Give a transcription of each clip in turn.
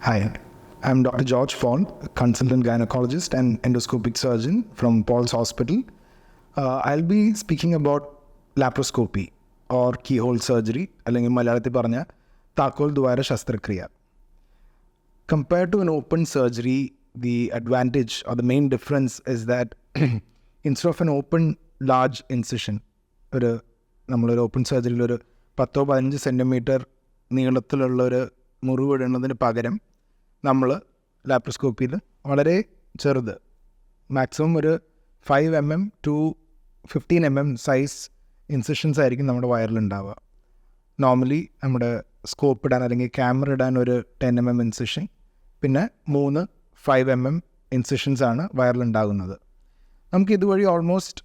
Hi, I'm Dr. George Fond, consultant gynecologist and endoscopic surgeon from Paul's Hospital. Uh, I'll be speaking about laparoscopy or keyhole surgery അല്ലെങ്കിൽ മലയാളത്തിൽ പറഞ്ഞ താക്കോൽ ദ്വാര ശസ്ത്രക്രിയ compared to an open surgery, the advantage or the main difference is that instead of an open large incision, ഒരു നമ്മളൊരു open സർജറിയിൽ ഒരു പത്തോ പതിനഞ്ച് സെന്റിമീറ്റർ നീളത്തിലുള്ള ഒരു മുറിവിടുന്നതിന് പകരം നമ്മൾ ലാപ്രോസ്കോപ്പിയിൽ വളരെ ചെറുത് മാക്സിമം ഒരു five M M to fifteen M M size incisions ആയിരിക്കും നമ്മുടെ വയറിലുണ്ടാവുക നോർമലി നമ്മുടെ സ്കോപ്പ് ഇടാൻ അല്ലെങ്കിൽ ക്യാമറ ഇടാൻ ഒരു ടെൻ എം എം ഇൻസിഷൻ പിന്നെ മൂന്ന് ഫൈവ് എം എം ഇൻസിഷൻസ് ആണ് വയറിലുണ്ടാകുന്നത് നമുക്ക് ഇതുവഴി ഓൾമോസ്റ്റ്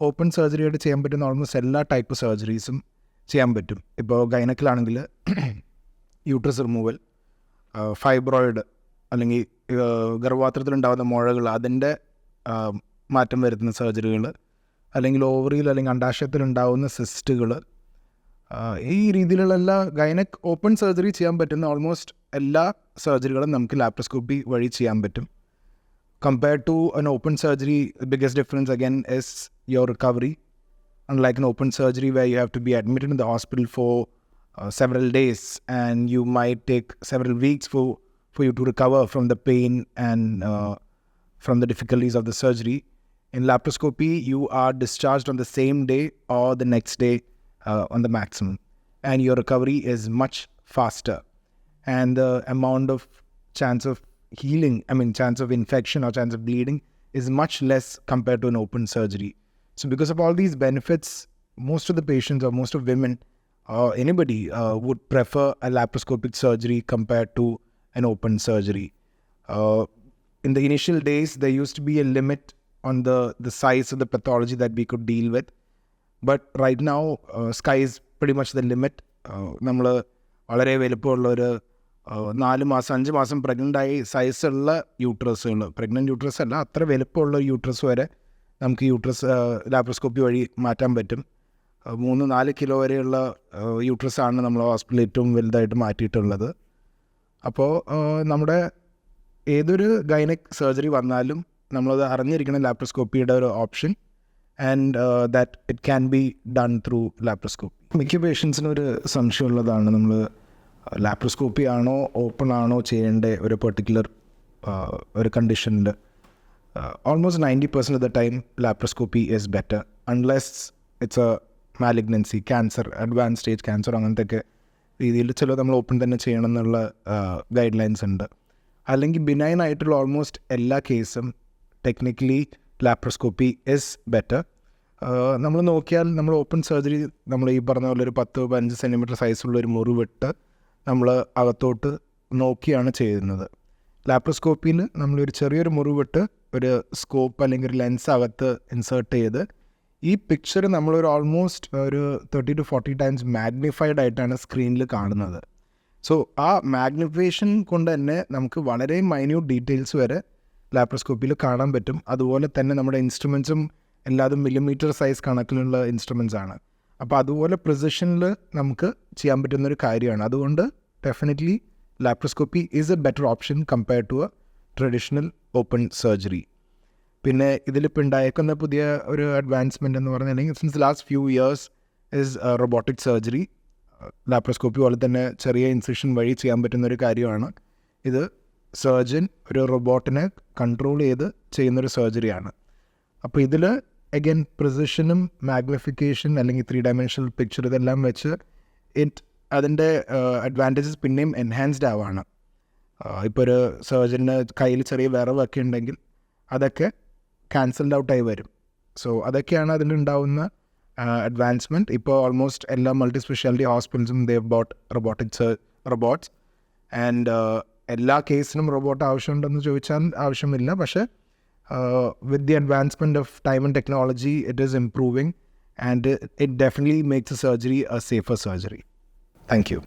ഓപ്പൺ സർജറിയായിട്ട് ചെയ്യാൻ പറ്റുന്ന ഓൾമോസ്റ്റ് എല്ലാ ടൈപ്പ് സർജറീസും ചെയ്യാൻ പറ്റും. ഇപ്പോൾ ഗൈനക്കിലാണെങ്കിൽ യൂട്രസ് റിമൂവൽ ഫൈബ്രോയിഡ് അല്ലെങ്കിൽ ഗർഭപാത്രത്തിലുണ്ടാകുന്ന മുഴകൾ അതിന്റെ മാറ്റം വരുത്തുന്ന സർജറികൾ അല്ലെങ്കിൽ ഓവറിയിൽ അല്ലെങ്കിൽ അണ്ടാശയത്തിലുണ്ടാകുന്ന സിസ്റ്റുകൾ ഈ രീതിയിലുള്ള എല്ലാ ഗൈനക് ഓപ്പൺ സർജറി ചെയ്യാൻ പറ്റുന്ന ഓൾമോസ്റ്റ് എല്ലാ സർജറികളും നമുക്ക് ലാപ്രോസ്കോപ്പി വഴി ചെയ്യാൻ പറ്റും. Compared to an open surgery biggest difference again is your recovery unlike an open surgery where you have to be admitted in the hospital for uh, several days and you might take several weeks for, for you to recover from the pain and uh, from the difficulties of the surgery. In laparoscopy, you are discharged on the same day or the next day uh, on the maximum, and your recovery is much faster, and the amount of chance of healing, I mean, chance of infection or chance of bleeding is much less compared to an open surgery. So, because of all these benefits, most of the patients or most of women or anybody uh, would prefer a laparoscopic surgery compared to an open surgery. Uh, in the initial days, there used to be a limit on the, the size of the pathology that we could deal with. But right now, uh, sky is pretty much the limit. നമ്മൾ വളരെ വലുപ്പമുള്ള ഒരു നാല് മാസം അഞ്ച് മാസം പ്രഗ്നൻ്റായി സൈസുള്ള യൂട്രസുകൾ pregnant uterus അല്ല അത്ര വലുപ്പമുള്ള യൂട്രസ് വരെ നമുക്ക് യൂട്രസ് ലാപ്രോസ്കോപ്പി വഴി മാറ്റാൻ പറ്റും മൂന്ന് നാല് കിലോ വരെയുള്ള യൂട്രസാണ് നമ്മൾ ഹോസ്പിറ്റലിൽ ഏറ്റവും വലുതായിട്ട് മാറ്റിയിട്ടുള്ളത്. അപ്പോൾ നമ്മുടെ ഏതൊരു ഗൈനക് സർജറി വന്നാലും നമ്മളത് അറിഞ്ഞിരിക്കണം ലാപ്രോസ്കോപ്പിയുടെ ഒരു option. And that it can be done through laparoscopy. മിക്ക പേഷ്യൻസിനും ഒരു സംശയമുള്ളതാണ് നമ്മൾ ലാപ്രോസ്കോപ്പി ആണോ ഓപ്പൺ ആണോ ചെയ്യേണ്ട ഒരു പെർട്ടിക്കുലർ ഒരു കണ്ടീഷനിൽ almost ninety percent of the time laparoscopy is better. Unless it's a malignancy cancer advance stage cancer അങ്ങനത്തെ ഒക്കെ രീതിയിൽ ചില നമ്മൾ ഓപ്പൺ തന്നെ ചെയ്യണം എന്നുള്ള ഗൈഡ് ലൈൻസ് ഉണ്ട്. അല്ലെങ്കിൽ ബിനൈൻ ആയിട്ടുള്ള ഓൾമോസ്റ്റ് എല്ലാ കേസും ടെക്നിക്കലി ലാപ്രോസ്കോപ്പി ഇസ് ബെറ്റർ നമ്മൾ നോക്കിയാൽ നമ്മൾ ഓപ്പൺ സർജറി നമ്മൾ ഈ പറഞ്ഞ പോലെ ഒരു പത്ത് പതിനഞ്ച് സെന്റിമീറ്റർ സൈസുള്ള ഒരു മുറിവിട്ട് നമ്മൾ അകത്തോട്ട് നോക്കിയാണ് ചെയ്യുന്നത്. ലാപ്രോസ്കോപ്പിയിൽ നമ്മളൊരു ചെറിയൊരു മുറിവിട്ട് ഒരു സ്കോപ്പ് അല്ലെങ്കിൽ ഒരു ലെൻസ് അകത്ത് ഇൻസേർട്ട് ചെയ്ത് ഈ പിക്ചർ നമ്മളൊരു ഓൾമോസ്റ്റ് ഒരു thirty to forty times magnified ആയിട്ടാണ് സ്ക്രീനിൽ കാണുന്നത്. സോ ആ മാഗ്നിഫിക്കേഷൻ കൊണ്ട് തന്നെ നമുക്ക് വളരെ മൈന്യൂട്ട് ഡീറ്റെയിൽസ് വരെ ലാപ്രോസ്കോപ്പിയിൽ കാണാൻ പറ്റും. അതുപോലെ തന്നെ നമ്മുടെ ഇൻസ്ട്രുമെൻസും എല്ലാതും മില്ലിമീറ്റർ സൈസ് കണക്കിലുള്ള ഇൻസ്ട്രുമെൻസ് ആണ്. അപ്പോൾ അതുപോലെ പ്രിസിഷനിൽ നമുക്ക് ചെയ്യാൻ പറ്റുന്ന ഒരു കാര്യമാണ്. അതുകൊണ്ട് definitely laparoscopy is a better option compare to a traditional open surgery പിന്നെ ഇതിലിപ്പോൾ ഉണ്ടായേക്കുന്ന പുതിയ ഒരു അഡ്വാൻസ്മെന്റ് എന്ന് പറഞ്ഞിട്ടുണ്ടെങ്കിൽ since last few years is robotic surgery laparoscopy പോലെ തന്നെ ചെറിയ ഇൻസിഷൻ വഴി ചെയ്യാൻ പറ്റുന്ന ഒരു കാര്യമാണ്. ഇത് സർജൻ ഒരു റോബോട്ടിനെ കൺട്രോൾ ചെയ്ത് ചെയ്യുന്നൊരു സർജറിയാണ് അപ്പോൾ ഇതിൽ അഗൈൻ പ്രിസിഷനും മാഗ്നിഫിക്കേഷൻ അല്ലെങ്കിൽ ത്രീ ഡയമെൻഷണൽ പിക്ചർ ഇതെല്ലാം വെച്ച് ഇറ്റ് അതിന്റെ അഡ്വാന്റേജസ് പിന്നെയും എൻഹാൻസ്ഡ് ആവാണ്. ഇപ്പോൾ ഒരു സർജന് കയ്യിൽ ചെറിയ വിറവൊക്കെ ഉണ്ടെങ്കിൽ അതൊക്കെ ക്യാൻസൽഡ് ഔട്ടായി വരും. സോ അതൊക്കെയാണ് അതിലുണ്ടാവുന്ന അഡ്വാൻസ്മെന്റ് ഇപ്പോൾ ഓൾമോസ്റ്റ് എല്ലാ multi speciality ഹോസ്പിറ്റൽസും they've got robotics robots and എല്ലാ കേസിനും റോബോട്ട് ആവശ്യമുണ്ടെന്ന് ചോദിച്ചാൽ ആവശ്യമില്ല. പക്ഷേ with the advancement of time and technology it is improving and it definitely makes a surgery a safer surgery thank you